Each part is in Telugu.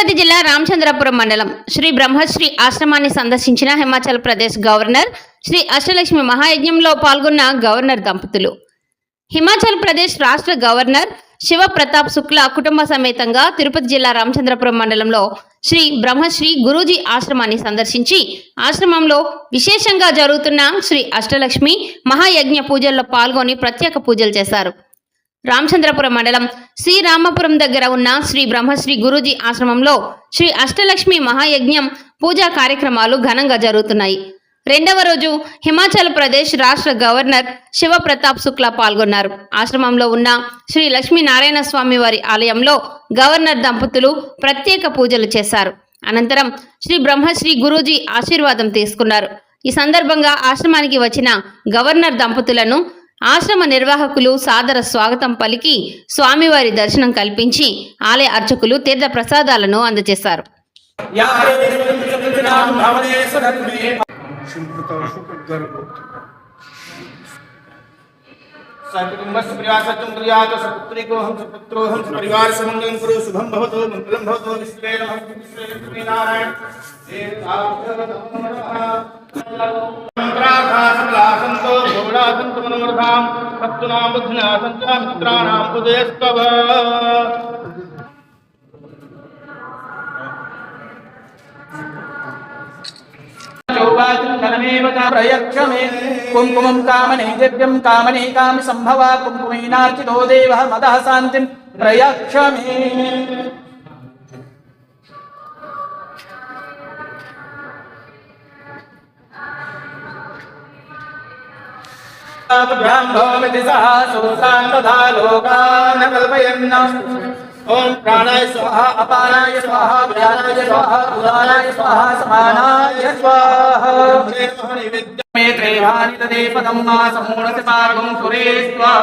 తిరుపతి జిల్లా రామచంద్రపురం మండలం శ్రీ బ్రహ్మశ్రీ ఆశ్రమాన్ని సందర్శించిన హిమాచల్ ప్రదేశ్ గవర్నర్ శ్రీ అష్టలక్ష్మి మహాయజ్ఞంలో పాల్గొన్న గవర్నర్ దంపతులు. హిమాచల్ ప్రదేశ్ రాష్ట్ర గవర్నర్ శివ ప్రతాప్ శుక్లా కుటుంబ సమేతంగా తిరుపతి జిల్లా రామచంద్రపురం మండలంలో శ్రీ బ్రహ్మశ్రీ గురూజీ ఆశ్రమాన్ని సందర్శించి ఆశ్రమంలో విశేషంగా జరుగుతున్న శ్రీ అష్టలక్ష్మి మహాయజ్ఞ పూజల్లో పాల్గొని ప్రత్యేక పూజలు చేశారు. రామచంద్రపురం మండలం శ్రీ రామపురం దగ్గర ఉన్న శ్రీ బ్రహ్మశ్రీ గురూజీ ఆశ్రమంలో శ్రీ అష్టలక్ష్మి మహాయజ్ఞం పూజా కార్యక్రమాలు ఘనంగా జరుగుతున్నాయి. రెండవ రోజు హిమాచల్ ప్రదేశ్ రాష్ట్ర గవర్నర్ శివప్రతాప్ శుక్లా పాల్గొన్నారు. ఆశ్రమంలో ఉన్న శ్రీ లక్ష్మీనారాయణ స్వామి వారి ఆలయంలో గవర్నర్ దంపతులు ప్రత్యేక పూజలు చేశారు. అనంతరం శ్రీ బ్రహ్మశ్రీ గురూజీ ఆశీర్వాదం తీసుకున్నారు. ఈ సందర్భంగా ఆశ్రమానికి వచ్చిన గవర్నర్ దంపతులను ఆశ్రమ నిర్వాహకులు సాదర స్వాగతం పలికి స్వామివారి దర్శనం కల్పించి ఆలయ అర్చకులు తీర్థ ప్రసాదాలను అందజేశారు. सत्तुनां बुद्धिना सन्ता मित्राणां उदयस्तव ప్రయక్షమే కుంకుమం కామనే దివ్యం కామనే కామి సంభవ కుంకుమేనార్చితో దేవ మద శాంతిం ప్రయక్షమే ब्राह्मोमिति सः सूत्रान्वधा लोकान् कल्पयन् ॐ प्राणाय स्वाहा अपानाय स्वाहा व्यानाय स्वाहा उदानाय स्वाहा समानाय स्वाहा। मे त्रैवानि तदे पदं मा समूणसि पागं सुरे स्वाहा।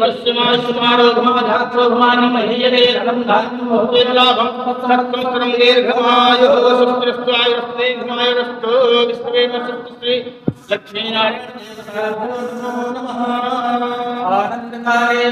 पश्चिमाश्मारोघमाधात्रोघमानं महीयते रणं धान्यं बहुविरलाभं सत्कृत्रं दीर्घमायो सुस्त्रस्वायुस्नेघमायुरस्तो विश्वेम सुश्री लक्ष्मीनारायण नमो नमः आनन्दकारे